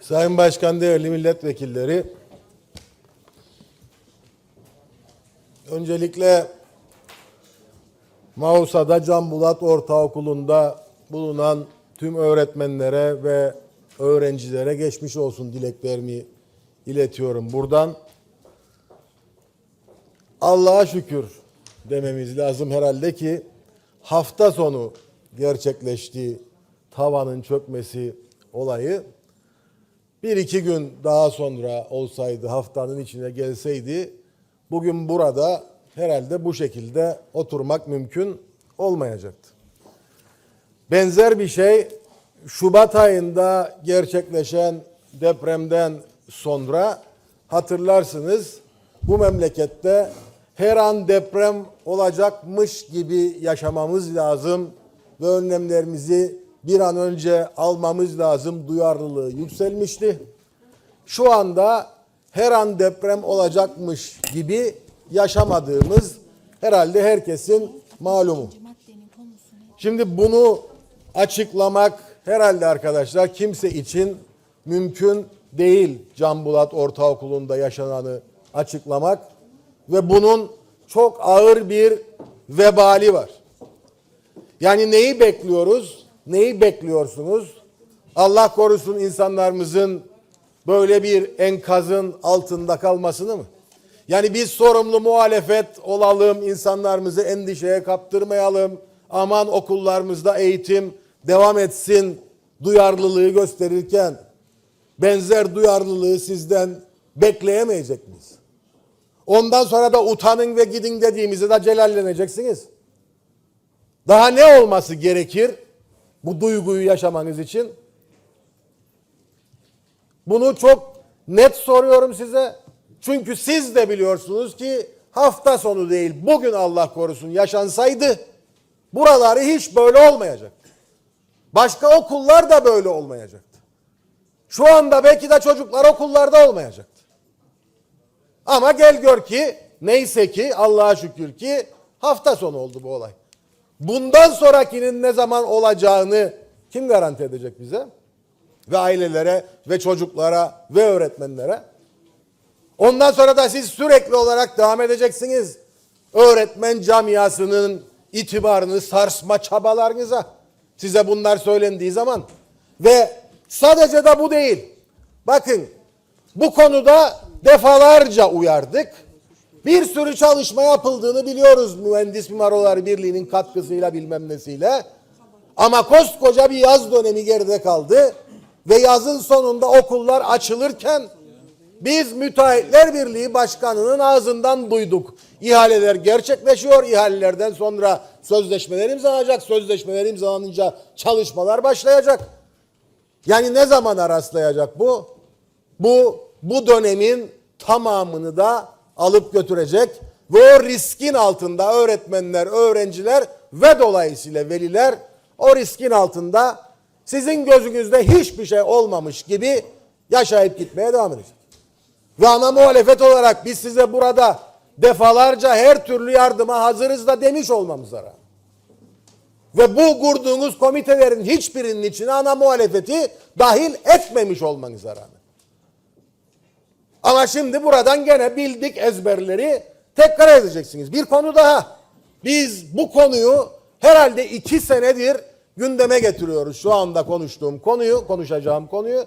Sayın Başkan, değerli milletvekilleri. Öncelikle Mausa'da Can Bulat Ortaokulu'nda bulunan tüm öğretmenlere ve öğrencilere geçmiş olsun dileklerimi iletiyorum buradan. Allah'a şükür dememiz lazım herhalde ki hafta sonu gerçekleşti tavanın çökmesi olayı. Bir iki gün daha sonra olsaydı haftanın içine gelseydi bugün burada herhalde bu şekilde oturmak mümkün olmayacaktı. Benzer bir şey Şubat ayında gerçekleşen depremden sonra hatırlarsınız bu memlekette her an deprem olacakmış gibi yaşamamız lazım ve önlemlerimizi bir an önce almamız lazım duyarlılığı yükselmişti. Şu anda her an deprem olacakmış gibi yaşamadığımız herhalde herkesin malumu. Şimdi bunu açıklamak herhalde arkadaşlar kimse için mümkün değil Can Bulat Ortaokulu'nda yaşananı açıklamak ve bunun çok ağır bir vebali var. Yani neyi bekliyoruz? Neyi bekliyorsunuz? Allah korusun insanlarımızın böyle bir enkazın altında kalmasını mı? Yani biz sorumlu muhalefet olalım, insanlarımızı endişeye kaptırmayalım. Aman okullarımızda eğitim devam etsin duyarlılığı gösterirken benzer duyarlılığı sizden bekleyemeyecek miyiz? Ondan sonra da utanın ve gidin dediğimizde de celalleneceksiniz. Daha ne olması gerekir bu duyguyu yaşamanız için? Bunu çok net soruyorum size. Çünkü siz de biliyorsunuz ki hafta sonu değil bugün Allah korusun yaşansaydı buraları hiç böyle olmayacaktı. Başka okullar da böyle olmayacaktı. Şu anda belki de çocuklar okullarda olmayacaktı. Ama gel gör ki neyse ki Allah'a şükür ki hafta sonu oldu bu olay. Bundan sonrakinin ne zaman olacağını kim garanti edecek bize? Ve ailelere ve çocuklara ve öğretmenlere. Ondan sonra da siz sürekli olarak devam edeceksiniz. Öğretmen camiasının itibarını sarsma çabalarınıza. Size bunlar söylendiği zaman. Ve sadece de bu değil. Bakın bu konuda defalarca uyardık. Bir sürü çalışma yapıldığını biliyoruz Mühendis Mimarlar Birliği'nin katkısıyla bilmem nesiyle. Ama koskoca bir yaz dönemi geride kaldı. Ve yazın sonunda okullar açılırken biz Müteahhitler Birliği Başkanı'nın ağzından duyduk. İhaleler gerçekleşiyor. İhalelerden sonra sözleşmeler imzalanacak. Sözleşmeler imzalanınca çalışmalar başlayacak. Yani ne zamana rastlayacak bu? Bu bu dönemin tamamını da alıp götürecek ve o riskin altında öğretmenler, öğrenciler ve dolayısıyla veliler o riskin altında sizin gözünüzde hiçbir şey olmamış gibi yaşayıp gitmeye devam edecek. Ve ana muhalefet olarak biz size burada defalarca her türlü yardıma hazırız da demiş olmamıza rağmen. Ve bu kurduğunuz komitelerin hiçbirinin içine ana muhalefeti dahil etmemiş olmanıza rağmen. Ama şimdi buradan gene bildik ezberleri tekrar edeceksiniz. Bir konu daha. Biz bu konuyu herhalde iki senedir gündeme getiriyoruz. Şu anda konuştuğum konuyu, konuşacağım konuyu.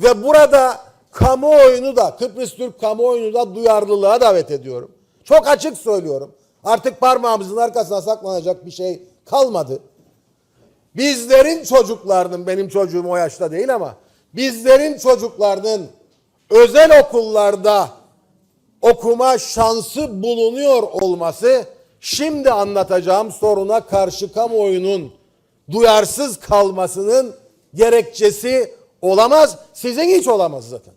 Ve burada kamuoyunu da, Kıbrıs Türk kamuoyunu da duyarlılığa davet ediyorum. Çok açık söylüyorum. Artık parmağımızın arkasına saklanacak bir şey kalmadı. Bizlerin çocuklarının, benim çocuğum o yaşta değil ama, bizlerin çocuklarının özel okullarda okuma şansı bulunuyor olması şimdi anlatacağım soruna karşı kamuoyunun duyarsız kalmasının gerekçesi olamaz. Sizin hiç olamaz zaten.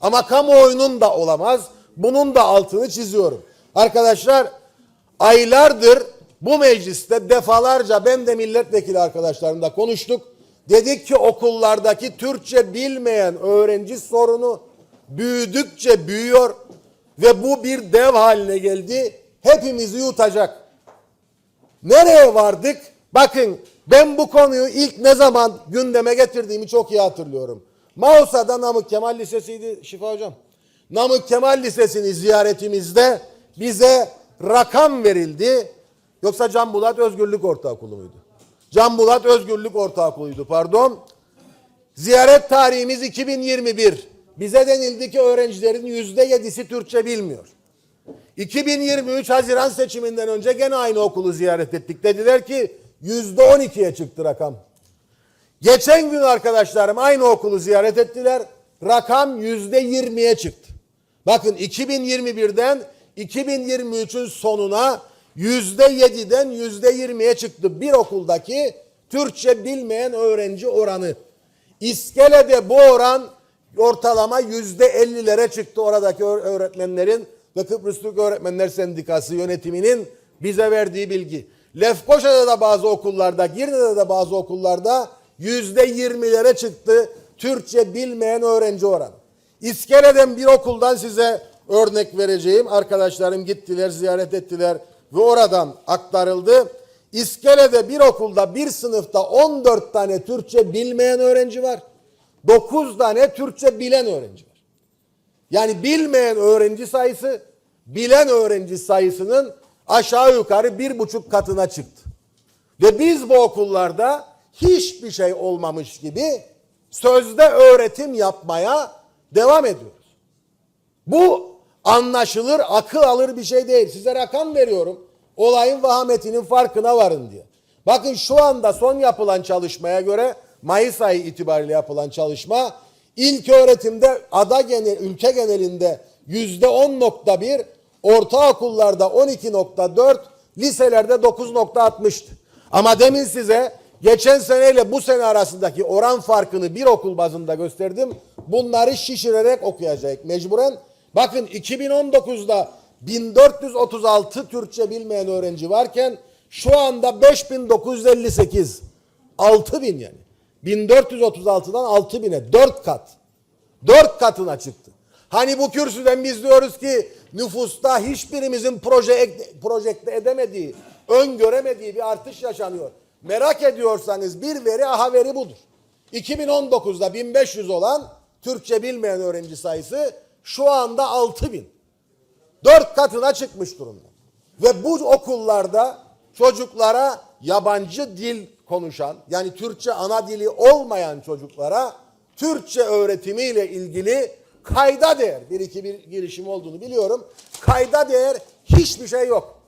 Ama kamuoyunun da olamaz. Bunun da altını çiziyorum. Arkadaşlar aylardır bu mecliste defalarca ben de milletvekili arkadaşlarımla konuştuk. Dedik ki okullardaki Türkçe bilmeyen öğrenci sorunu büyüdükçe büyüyor ve bu bir dev haline geldi. Hepimizi yutacak. Nereye vardık? Bakın ben bu konuyu ilk ne zaman gündeme getirdiğimi çok iyi hatırlıyorum. Mausa'da Namık Kemal Lisesi'ydi Şifa Hocam. Namık Kemal Lisesi'ni ziyaretimizde bize rakam verildi. Yoksa Can Bulat Özgürlük Ortaokulu muydu? Can Bulat Özgürlük Ortaokulu'ydu pardon. Ziyaret tarihimiz 2021. Bize denildi ki öğrencilerin yüzde yedisi Türkçe bilmiyor. 2023 Haziran seçiminden önce gene aynı okulu ziyaret ettik. Dediler ki yüzde 12'ye çıktı rakam. Geçen gün arkadaşlarım aynı okulu ziyaret ettiler. Rakam yüzde 20'ye çıktı. Bakın 2021'den 2023'ün sonuna yüzde 7'den yüzde 20'ye çıktı. Bir okuldaki Türkçe bilmeyen öğrenci oranı. İskele'de bu oran ortalama yüzde 50'lere çıktı oradaki öğ- öğretmenlerin ve Kıbrıs Türk Öğretmenler Sendikası yönetiminin bize verdiği bilgi. Lefkoşa'da da bazı okullarda, Girne'de de bazı okullarda yüzde 20'lere çıktı Türkçe bilmeyen öğrenci oranı. İskele'den bir okuldan size örnek vereceğim. Arkadaşlarım gittiler, ziyaret ettiler ve oradan aktarıldı. İskele'de bir okulda bir sınıfta 14 tane Türkçe bilmeyen öğrenci var. 9 tane Türkçe bilen öğrenci var. Yani bilmeyen öğrenci sayısı bilen öğrenci sayısının aşağı yukarı bir buçuk katına çıktı. Ve biz bu okullarda hiçbir şey olmamış gibi sözde öğretim yapmaya devam ediyoruz. Bu anlaşılır, akıl alır bir şey değil. Size rakam veriyorum. Olayın vahametinin farkına varın diye. Bakın şu anda son yapılan çalışmaya göre Mayıs ayı itibariyle yapılan çalışma ilk öğretimde ada genel, ülke genelinde yüzde 10.1, ortaokullarda 12.4, liselerde 9.60'tı. Ama demin size geçen seneyle bu sene arasındaki oran farkını bir okul bazında gösterdim. Bunları şişirerek okuyacak mecburen. Bakın 2019'da 1436 Türkçe bilmeyen öğrenci varken şu anda 5958. 6000 yani. 1436'dan 6000'e 4 kat. 4 katına çıktı. Hani bu kürsüden biz diyoruz ki nüfusta hiçbirimizin proje projekte edemediği, öngöremediği bir artış yaşanıyor. Merak ediyorsanız bir veri aha veri budur. 2019'da 1500 olan Türkçe bilmeyen öğrenci sayısı şu anda 6000. Dört katına çıkmış durumda. Ve bu okullarda çocuklara yabancı dil konuşan yani Türkçe ana dili olmayan çocuklara Türkçe öğretimiyle ilgili kayda değer bir iki bir girişim olduğunu biliyorum. Kayda değer hiçbir şey yok.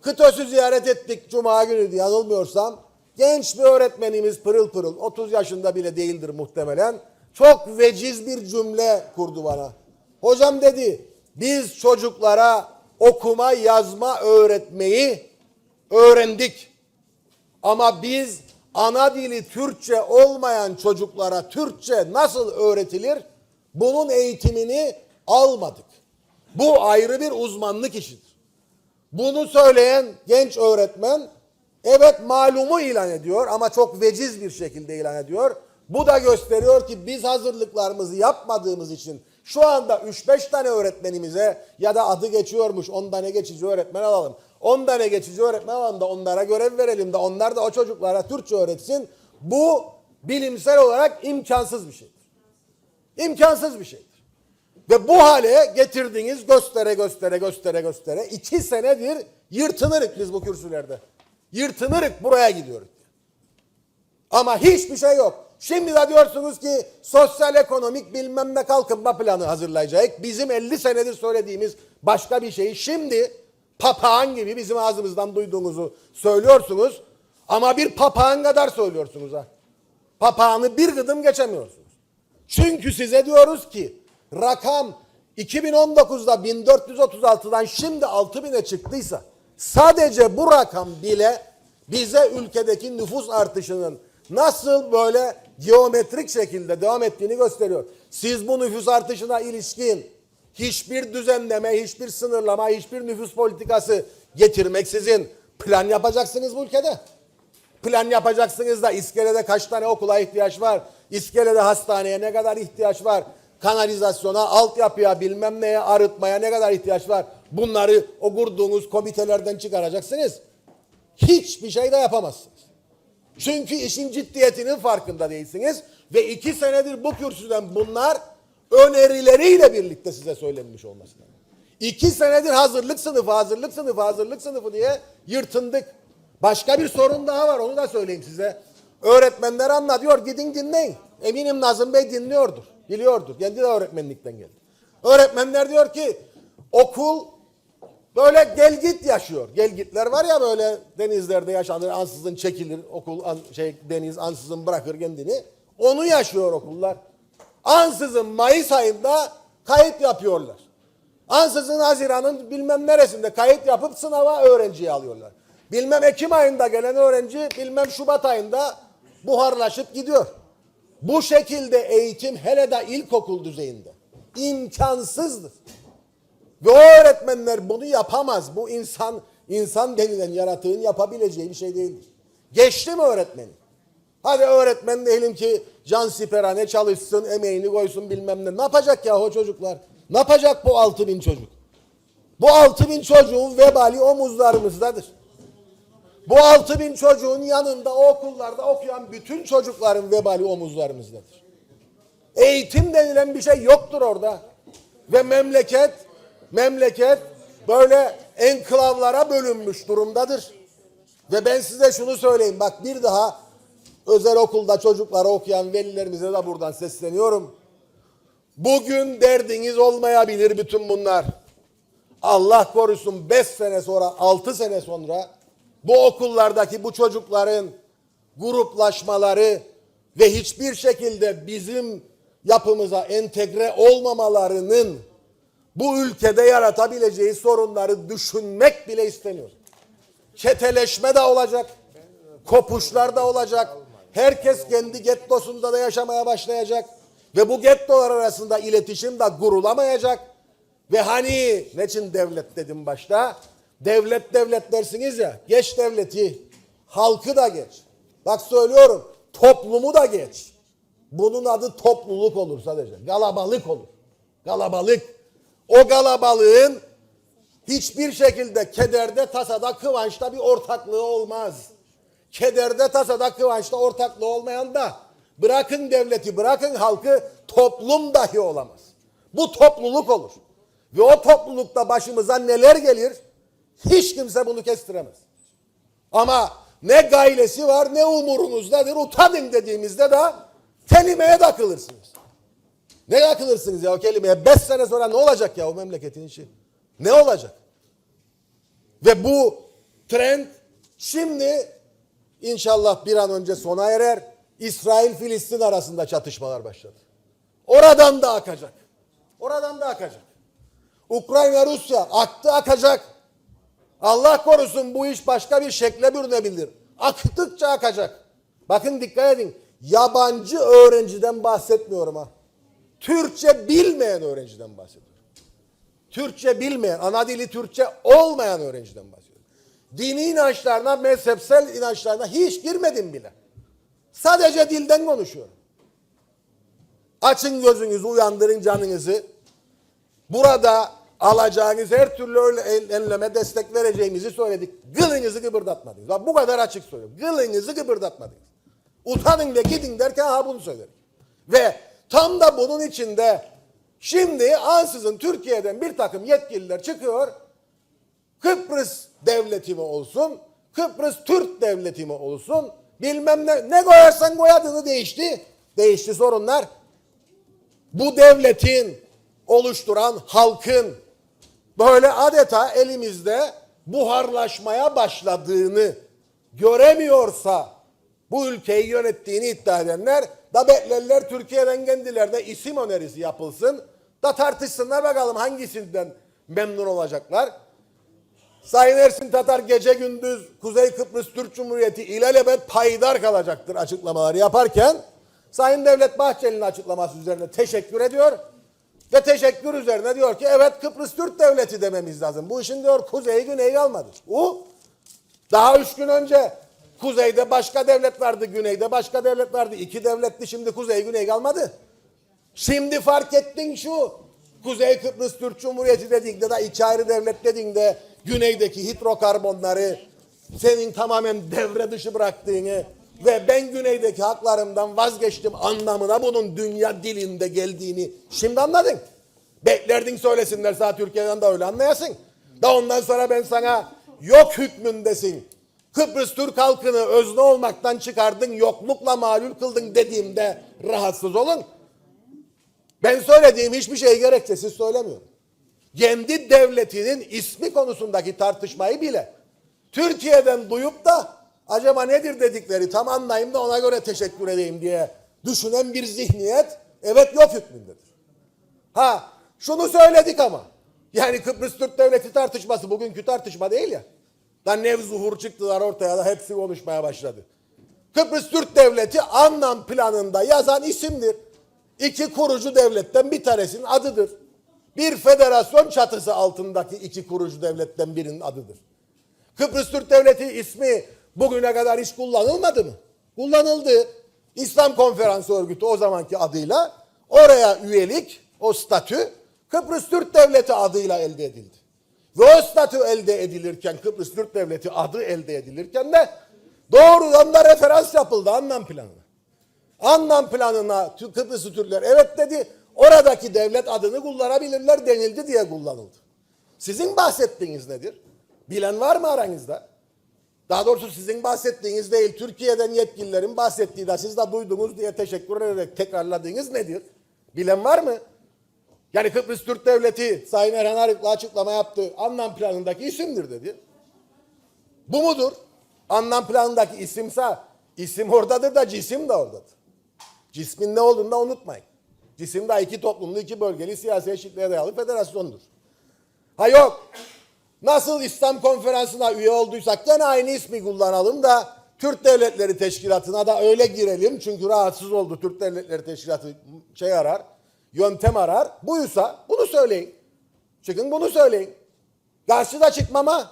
Kıtös'ü ziyaret ettik Cuma günü yanılmıyorsam. Genç bir öğretmenimiz pırıl pırıl 30 yaşında bile değildir muhtemelen. Çok veciz bir cümle kurdu bana. Hocam dedi biz çocuklara okuma yazma öğretmeyi öğrendik. Ama biz ana dili Türkçe olmayan çocuklara Türkçe nasıl öğretilir? Bunun eğitimini almadık. Bu ayrı bir uzmanlık işidir. Bunu söyleyen genç öğretmen evet malumu ilan ediyor ama çok veciz bir şekilde ilan ediyor. Bu da gösteriyor ki biz hazırlıklarımızı yapmadığımız için şu anda 3-5 tane öğretmenimize ya da adı geçiyormuş 10 tane geçici öğretmen alalım. 10 tane geçici öğretmen alalım da onlara görev verelim de onlar da o çocuklara Türkçe öğretsin. Bu bilimsel olarak imkansız bir şeydir. İmkansız bir şeydir. Ve bu hale getirdiğiniz göstere göstere göstere göstere iki senedir yırtınırık biz bu kürsülerde. Yırtınırık buraya gidiyoruz. Ama hiçbir şey yok. Şimdi de diyorsunuz ki sosyal ekonomik bilmem ne kalkınma planı hazırlayacak. Bizim 50 senedir söylediğimiz başka bir şeyi şimdi papağan gibi bizim ağzımızdan duyduğunuzu söylüyorsunuz. Ama bir papağan kadar söylüyorsunuz ha. Papağanı bir gıdım geçemiyorsunuz. Çünkü size diyoruz ki rakam 2019'da 1436'dan şimdi 6000'e çıktıysa sadece bu rakam bile bize ülkedeki nüfus artışının nasıl böyle geometrik şekilde devam ettiğini gösteriyor. Siz bu nüfus artışına ilişkin hiçbir düzenleme, hiçbir sınırlama, hiçbir nüfus politikası getirmeksizin plan yapacaksınız bu ülkede. Plan yapacaksınız da iskelede kaç tane okula ihtiyaç var? İskelede hastaneye ne kadar ihtiyaç var? Kanalizasyona, altyapıya, bilmem neye, arıtmaya ne kadar ihtiyaç var? Bunları o kurduğunuz komitelerden çıkaracaksınız. Hiçbir şey de yapamazsınız. Çünkü işin ciddiyetinin farkında değilsiniz Ve iki senedir bu kürsüden bunlar önerileriyle birlikte size söylenmiş olması lazım. İki senedir hazırlık sınıfı, hazırlık sınıfı, hazırlık sınıfı diye yırtındık. Başka bir sorun daha var onu da söyleyeyim size. Öğretmenler anlatıyor gidin dinleyin. Eminim Nazım Bey dinliyordur, biliyordur. Kendi de öğretmenlikten geldi. Öğretmenler diyor ki okul böyle gel git yaşıyor. Gel gitler var ya böyle denizlerde yaşanır ansızın çekilir okul an- şey deniz ansızın bırakır kendini. Onu yaşıyor okullar. Ansızın Mayıs ayında kayıt yapıyorlar. Ansızın Haziran'ın bilmem neresinde kayıt yapıp sınava öğrenciyi alıyorlar. Bilmem Ekim ayında gelen öğrenci bilmem Şubat ayında buharlaşıp gidiyor. Bu şekilde eğitim hele de ilkokul düzeyinde imkansızdır. Ve o öğretmenler bunu yapamaz. Bu insan insan denilen yaratığın yapabileceği bir şey değildir. Geçti mi öğretmeni? Hadi öğretmen diyelim ki can siperhane çalışsın, emeğini koysun bilmem ne. Ne yapacak ya o çocuklar? Ne yapacak bu altı bin çocuk? Bu altı bin çocuğun vebali omuzlarımızdadır. Bu altı bin çocuğun yanında o okullarda okuyan bütün çocukların vebali omuzlarımızdadır. Eğitim denilen bir şey yoktur orada. Ve memleket, memleket böyle enklavlara bölünmüş durumdadır. Ve ben size şunu söyleyeyim. Bak bir daha özel okulda çocukları okuyan velilerimize de buradan sesleniyorum. Bugün derdiniz olmayabilir bütün bunlar. Allah korusun 5 sene sonra 6 sene sonra bu okullardaki bu çocukların gruplaşmaları ve hiçbir şekilde bizim yapımıza entegre olmamalarının bu ülkede yaratabileceği sorunları düşünmek bile istemiyor. Çeteleşme de olacak. Kopuşlar da olacak. Herkes kendi gettosunda da yaşamaya başlayacak. Ve bu gettolar arasında iletişim de kurulamayacak. Ve hani ne için devlet dedim başta? Devlet devlet dersiniz ya. Geç devleti. Halkı da geç. Bak söylüyorum. Toplumu da geç. Bunun adı topluluk olur sadece. Galabalık olur. Galabalık. O galabalığın hiçbir şekilde kederde, tasada, kıvançta bir ortaklığı olmaz. Kederde, tasada, kıvançta ortaklığı olmayan da bırakın devleti, bırakın halkı toplum dahi olamaz. Bu topluluk olur. Ve o toplulukta başımıza neler gelir hiç kimse bunu kestiremez. Ama ne gaylesi var ne umurunuzdadır. Utanın dediğimizde de kelimeye takılırsınız. Ne takılırsınız ya o kelimeye? Beş sene sonra ne olacak ya o memleketin işi? Ne olacak? Ve bu trend şimdi inşallah bir an önce sona erer. İsrail-Filistin arasında çatışmalar başladı. Oradan da akacak. Oradan da akacak. Ukrayna-Rusya aktı akacak. Allah korusun bu iş başka bir şekle bürünebilir. Aktıkça akacak. Bakın dikkat edin. Yabancı öğrenciden bahsetmiyorum ha. Türkçe bilmeyen öğrenciden bahsediyorum. Türkçe bilmeyen, ana dili Türkçe olmayan öğrenciden bahsediyorum. Dini inançlarına, mezhepsel inançlarına hiç girmedim bile. Sadece dilden konuşuyorum. Açın gözünüzü, uyandırın canınızı. Burada alacağınız her türlü öyle enleme destek vereceğimizi söyledik. Gılınızı kıpırdatmadınız. Bak bu kadar açık söylüyorum. Gılınızı kıpırdatmadınız. Utanın ve gidin derken ha bunu söylerim. Ve tam da bunun içinde şimdi ansızın Türkiye'den bir takım yetkililer çıkıyor. Kıbrıs devleti mi olsun, Kıbrıs Türk devleti mi olsun, bilmem ne, ne koyarsan koy adını değişti. Değişti sorunlar. Bu devletin oluşturan halkın böyle adeta elimizde buharlaşmaya başladığını göremiyorsa bu ülkeyi yönettiğini iddia edenler da beklerler Türkiye'den kendilerine isim önerisi yapılsın da tartışsınlar bakalım hangisinden memnun olacaklar. Sayın Ersin Tatar gece gündüz Kuzey Kıbrıs Türk Cumhuriyeti ilelebet payidar kalacaktır açıklamaları yaparken Sayın Devlet Bahçeli'nin açıklaması üzerine teşekkür ediyor. Ve teşekkür üzerine diyor ki evet Kıbrıs Türk Devleti dememiz lazım. Bu işin diyor kuzeyi güneyi kalmadı. O daha üç gün önce kuzeyde başka devlet vardı, güneyde başka devlet vardı. İki devletti şimdi kuzey güney kalmadı. Şimdi fark ettin şu. Kuzey Kıbrıs Türk Cumhuriyeti dediğinde de iki ayrı devlet dediğinde güneydeki hidrokarbonları senin tamamen devre dışı bıraktığını ve ben güneydeki haklarımdan vazgeçtim anlamına bunun dünya dilinde geldiğini şimdi anladın. Beklerdin söylesinler sana Türkiye'den de öyle anlayasın. Da ondan sonra ben sana yok hükmündesin. Kıbrıs Türk halkını özne olmaktan çıkardın, yoklukla malul kıldın dediğimde rahatsız olun. Ben söylediğim hiçbir şey gerekçesiz söylemiyorum. Kendi devletinin ismi konusundaki tartışmayı bile Türkiye'den duyup da acaba nedir dedikleri tam anlayayım da ona göre teşekkür edeyim diye düşünen bir zihniyet evet yok hükmündedir. Ha şunu söyledik ama yani Kıbrıs Türk Devleti tartışması bugünkü tartışma değil ya. Da nevzuhur çıktılar ortaya da hepsi konuşmaya başladı. Kıbrıs Türk Devleti anlam planında yazan isimdir. İki kurucu devletten bir tanesinin adıdır. Bir federasyon çatısı altındaki iki kurucu devletten birinin adıdır. Kıbrıs Türk Devleti ismi bugüne kadar hiç kullanılmadı mı? Kullanıldı. İslam Konferansı Örgütü o zamanki adıyla oraya üyelik, o statü Kıbrıs Türk Devleti adıyla elde edildi. Ve o statü elde edilirken, Kıbrıs Türk Devleti adı elde edilirken de doğrudan da referans yapıldı anlam planına. Anlam planına Kıbrıslı Türkler evet dedi. Oradaki devlet adını kullanabilirler denildi diye kullanıldı. Sizin bahsettiğiniz nedir? Bilen var mı aranızda? Daha doğrusu sizin bahsettiğiniz değil, Türkiye'den yetkililerin bahsettiği de siz de duydunuz diye teşekkür ederek tekrarladığınız nedir? Bilen var mı? Yani Kıbrıs Türk Devleti Sayın Erhan Arıklı açıklama yaptı. Anlam planındaki isimdir dedi. Bu mudur? Anlam planındaki isimse isim oradadır da cisim de oradadır. Cismin ne olduğunu da unutmayın. Cisim de iki toplumlu, iki bölgeli siyasi eşitliğe dayalı federasyondur. Ha yok. Nasıl İslam konferansına üye olduysak gene aynı ismi kullanalım da Türk Devletleri Teşkilatı'na da öyle girelim. Çünkü rahatsız oldu Türk Devletleri Teşkilatı şey arar, yöntem arar. Buysa bunu söyleyin. Çıkın bunu söyleyin. Karşı da çıkmama.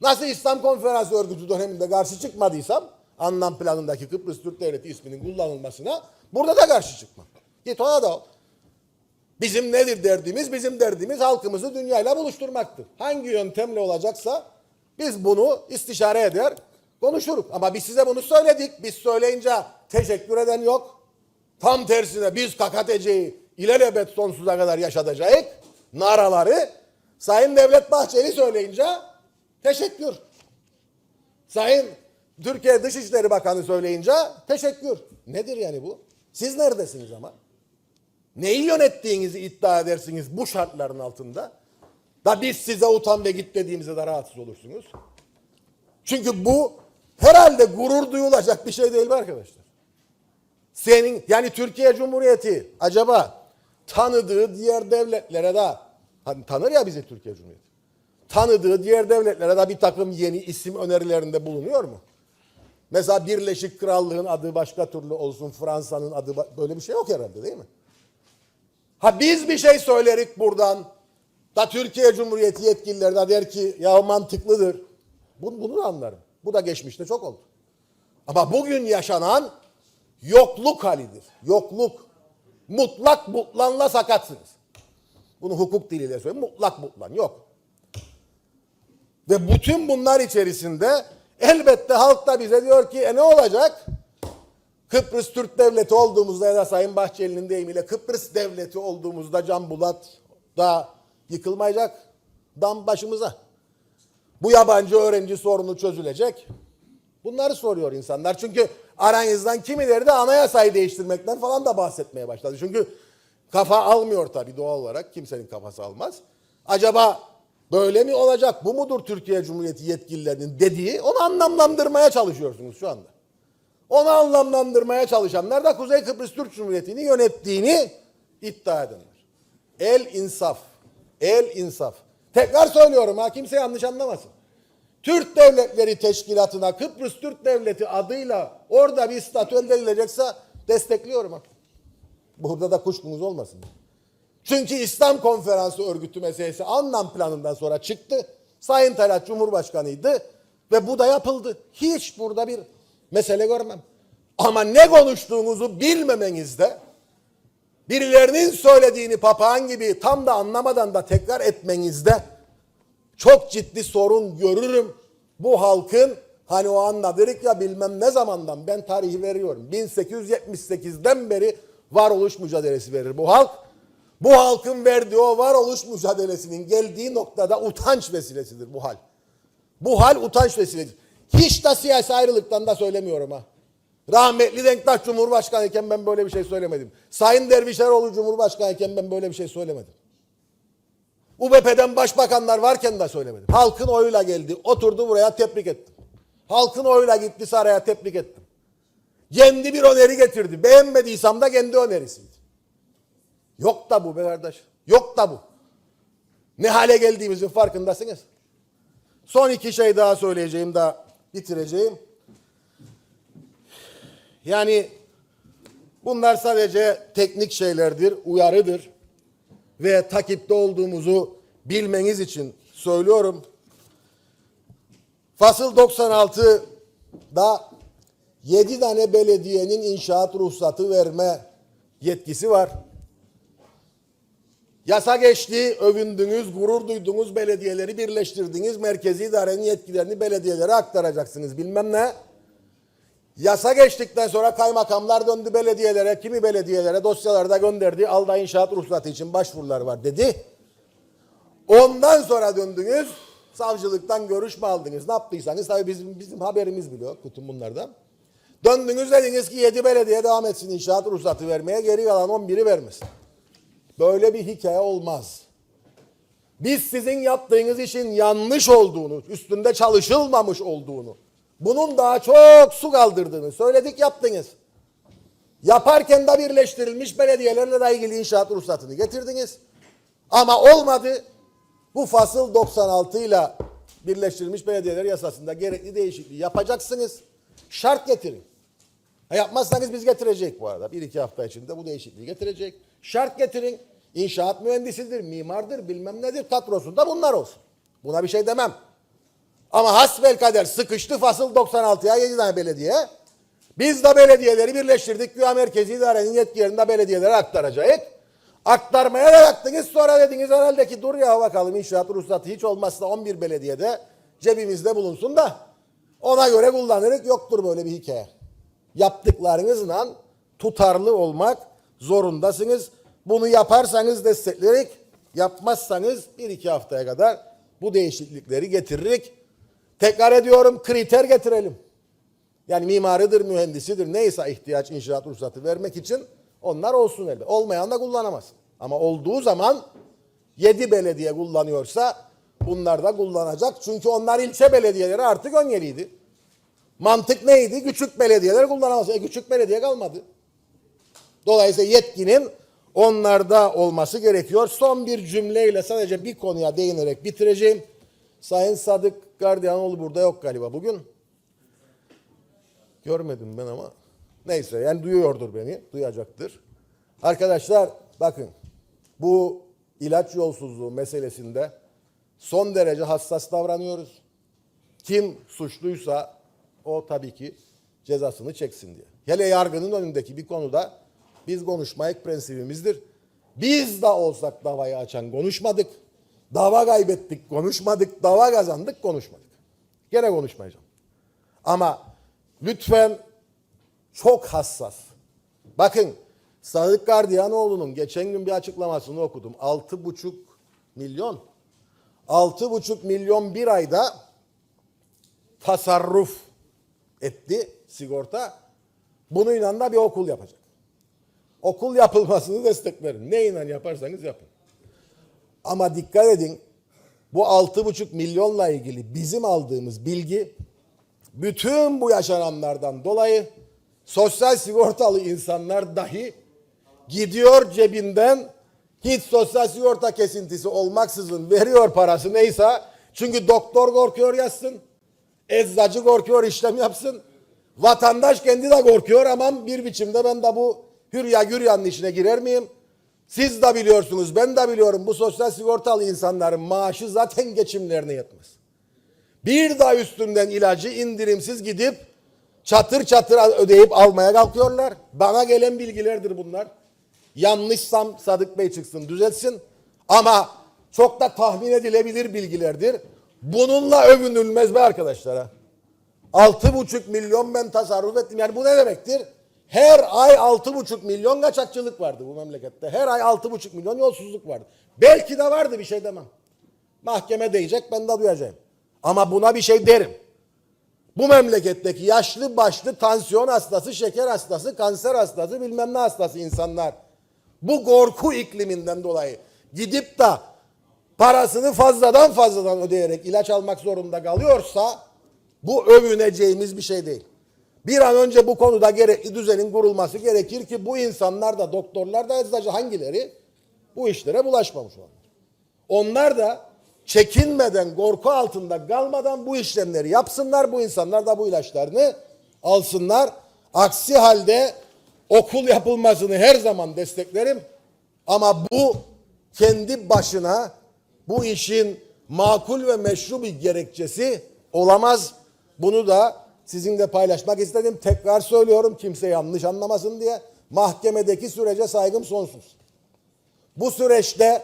Nasıl İslam Konferansı Örgütü döneminde karşı çıkmadıysam anlam planındaki Kıbrıs Türk Devleti isminin kullanılmasına burada da karşı çıkmam. Git ona da. Bizim nedir derdimiz? Bizim derdimiz halkımızı dünyayla buluşturmaktır. Hangi yöntemle olacaksa biz bunu istişare eder, konuşuruz. Ama biz size bunu söyledik. Biz söyleyince teşekkür eden yok. Tam tersine biz KKTC'yi ilelebet sonsuza kadar yaşatacağız. Naraları Sayın Devlet Bahçeli söyleyince teşekkür. Sayın Türkiye Dışişleri Bakanı söyleyince teşekkür. Nedir yani bu? Siz neredesiniz ama? Neyi yönettiğinizi iddia edersiniz bu şartların altında? Da biz size utan ve git dediğimizde de rahatsız olursunuz. Çünkü bu herhalde gurur duyulacak bir şey değil mi arkadaşlar? Senin yani Türkiye Cumhuriyeti acaba tanıdığı diğer devletlere de hani tanır ya bizi Türkiye Cumhuriyeti. Tanıdığı diğer devletlere de bir takım yeni isim önerilerinde bulunuyor mu? Mesela Birleşik Krallığın adı başka türlü olsun, Fransa'nın adı böyle bir şey yok herhalde değil mi? Ha biz bir şey söylerik buradan. Da Türkiye Cumhuriyeti yetkilileri de der ki ya mantıklıdır. Bunu, bunu anlarım. Bu da geçmişte çok oldu. Ama bugün yaşanan yokluk halidir. Yokluk. Mutlak mutlanla sakatsınız. Bunu hukuk diliyle söyleyeyim. Mutlak mutlan yok. Ve bütün bunlar içerisinde elbette halk da bize diyor ki e ne olacak? Kıbrıs Türk Devleti olduğumuzda ya da Sayın Bahçeli'nin deyimiyle Kıbrıs Devleti olduğumuzda Can Bulat da yıkılmayacak dam başımıza. Bu yabancı öğrenci sorunu çözülecek. Bunları soruyor insanlar. Çünkü aranızdan kimileri de anayasayı değiştirmekten falan da bahsetmeye başladı. Çünkü kafa almıyor tabii doğal olarak. Kimsenin kafası almaz. Acaba böyle mi olacak? Bu mudur Türkiye Cumhuriyeti yetkililerinin dediği? Onu anlamlandırmaya çalışıyorsunuz şu anda. Onu anlamlandırmaya çalışanlar da Kuzey Kıbrıs Türk Cumhuriyeti'ni yönettiğini iddia edenler. El insaf. El insaf. Tekrar söylüyorum ha kimse yanlış anlamasın. Türk Devletleri Teşkilatı'na Kıbrıs Türk Devleti adıyla orada bir statü elde edilecekse destekliyorum ha. Burada da kuşkunuz olmasın. Çünkü İslam Konferansı Örgütü meselesi anlam planından sonra çıktı. Sayın Talat Cumhurbaşkanıydı ve bu da yapıldı. Hiç burada bir mesele görmem. Ama ne konuştuğunuzu bilmemenizde birilerinin söylediğini papağan gibi tam da anlamadan da tekrar etmenizde çok ciddi sorun görürüm. Bu halkın Hani o anladık ya bilmem ne zamandan ben tarihi veriyorum. 1878'den beri varoluş mücadelesi verir bu halk. Bu halkın verdiği o varoluş mücadelesinin geldiği noktada utanç vesilesidir bu hal. Bu hal utanç vesilesidir. Hiç de siyasi ayrılıktan da söylemiyorum ha. Rahmetli Denktaş Cumhurbaşkanı iken ben böyle bir şey söylemedim. Sayın Dervişeroğlu Cumhurbaşkanı iken ben böyle bir şey söylemedim. UBP'den başbakanlar varken de söylemedim. Halkın oyuyla geldi. Oturdu buraya tebrik ettim. Halkın oyuyla gitti saraya tebrik ettim. Kendi bir öneri getirdi. Beğenmediysem de kendi önerisiydi. Yok da bu be kardeş. Yok da bu. Ne hale geldiğimizin farkındasınız. Son iki şey daha söyleyeceğim daha bitireceğim. Yani bunlar sadece teknik şeylerdir, uyarıdır ve takipte olduğumuzu bilmeniz için söylüyorum. Fasıl 96'da 7 tane belediyenin inşaat ruhsatı verme yetkisi var. Yasa geçti, övündünüz, gurur duyduğunuz belediyeleri birleştirdiniz. Merkezi idarenin yetkilerini belediyelere aktaracaksınız bilmem ne. Yasa geçtikten sonra kaymakamlar döndü belediyelere, kimi belediyelere dosyalarda gönderdi. Alda inşaat ruhsatı için başvurular var dedi. Ondan sonra döndünüz, savcılıktan görüşme aldınız. Ne yaptıysanız tabii bizim, bizim haberimiz biliyor bütün bunlardan. Döndünüz dediniz ki 7 belediye devam etsin inşaat ruhsatı vermeye, geri kalan 11'i vermesin. Böyle bir hikaye olmaz. Biz sizin yaptığınız işin yanlış olduğunu, üstünde çalışılmamış olduğunu, bunun daha çok su kaldırdığını söyledik yaptınız. Yaparken de birleştirilmiş belediyelerle de ilgili inşaat ruhsatını getirdiniz. Ama olmadı. Bu fasıl 96 ile birleştirilmiş belediyeler yasasında gerekli değişikliği yapacaksınız. Şart getirin. Ha yapmazsanız biz getirecek bu arada. Bir iki hafta içinde bu değişikliği getirecek. Şart getirin. İnşaat mühendisidir, mimardır, bilmem nedir. Kadrosunda bunlar olsun. Buna bir şey demem. Ama hasbel kader sıkıştı fasıl 96'ya 7 tane belediye. Biz de belediyeleri birleştirdik. Güya merkezi idarenin yetkilerini belediyelere aktaracağız. Aktarmaya da baktınız sonra dediniz herhalde ki dur ya bakalım inşaat ruhsatı hiç olmazsa 11 belediyede cebimizde bulunsun da ona göre kullanırız. Yoktur böyle bir hikaye. Yaptıklarınızla tutarlı olmak zorundasınız. Bunu yaparsanız destekleyerek yapmazsanız bir iki haftaya kadar bu değişiklikleri getiririk. Tekrar ediyorum kriter getirelim. Yani mimarıdır, mühendisidir neyse ihtiyaç inşaat ruhsatı vermek için onlar olsun elde. Olmayan da kullanamaz. Ama olduğu zaman 7 belediye kullanıyorsa bunlar da kullanacak. Çünkü onlar ilçe belediyeleri artık önyeliydi. Mantık neydi? Küçük belediyeler kullanamaz. E küçük belediye kalmadı. Dolayısıyla yetkinin onlarda olması gerekiyor. Son bir cümleyle sadece bir konuya değinerek bitireceğim. Sayın Sadık Gardiyanoğlu burada yok galiba bugün. Görmedim ben ama. Neyse yani duyuyordur beni, duyacaktır. Arkadaşlar bakın bu ilaç yolsuzluğu meselesinde son derece hassas davranıyoruz. Kim suçluysa o tabii ki cezasını çeksin diye. Hele yargının önündeki bir konuda biz konuşmayık prensibimizdir. Biz de olsak davayı açan konuşmadık. Dava kaybettik konuşmadık. Dava kazandık konuşmadık. Gene konuşmayacağım. Ama lütfen çok hassas. Bakın Sadık Gardiyanoğlu'nun geçen gün bir açıklamasını okudum. Altı buçuk milyon. Altı buçuk milyon bir ayda tasarruf etti sigorta. Bununla da bir okul yapacak. Okul yapılmasını desteklerim. Neyle yaparsanız yapın. Ama dikkat edin bu altı buçuk milyonla ilgili bizim aldığımız bilgi bütün bu yaşananlardan dolayı sosyal sigortalı insanlar dahi gidiyor cebinden hiç sosyal sigorta kesintisi olmaksızın veriyor parası neyse. Çünkü doktor korkuyor yazsın. Eczacı korkuyor işlem yapsın. Vatandaş kendi de korkuyor aman bir biçimde ben de bu hürya güryanın içine girer miyim? Siz de biliyorsunuz ben de biliyorum bu sosyal sigortalı insanların maaşı zaten geçimlerine yetmez. Bir daha üstünden ilacı indirimsiz gidip çatır çatır ödeyip almaya kalkıyorlar. Bana gelen bilgilerdir bunlar. Yanlışsam Sadık Bey çıksın düzeltsin. Ama çok da tahmin edilebilir bilgilerdir. Bununla övünülmez be arkadaşlara. 6,5 milyon ben tasarruf ettim. Yani bu ne demektir? Her ay 6,5 milyon kaçakçılık vardı bu memlekette. Her ay 6,5 milyon yolsuzluk vardı. Belki de vardı bir şey demem. Mahkeme diyecek ben de duyacağım. Ama buna bir şey derim. Bu memleketteki yaşlı başlı tansiyon hastası, şeker hastası, kanser hastası, bilmem ne hastası insanlar bu korku ikliminden dolayı gidip de parasını fazladan fazladan ödeyerek ilaç almak zorunda kalıyorsa bu övüneceğimiz bir şey değil. Bir an önce bu konuda gerekli düzenin kurulması gerekir ki bu insanlar da doktorlar da eczacı hangileri bu işlere bulaşmamış onlar. Onlar da çekinmeden, korku altında kalmadan bu işlemleri yapsınlar. Bu insanlar da bu ilaçlarını alsınlar. Aksi halde okul yapılmasını her zaman desteklerim. Ama bu kendi başına bu işin makul ve meşru bir gerekçesi olamaz. Bunu da sizinle paylaşmak istedim. Tekrar söylüyorum kimse yanlış anlamasın diye. Mahkemedeki sürece saygım sonsuz. Bu süreçte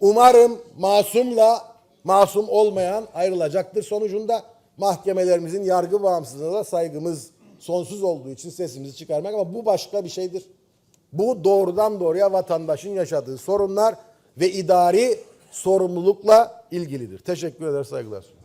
umarım masumla masum olmayan ayrılacaktır sonucunda. Mahkemelerimizin yargı bağımsızlığına saygımız sonsuz olduğu için sesimizi çıkarmak ama bu başka bir şeydir. Bu doğrudan doğruya vatandaşın yaşadığı sorunlar ve idari sorumlulukla ilgilidir. Teşekkür eder saygılar.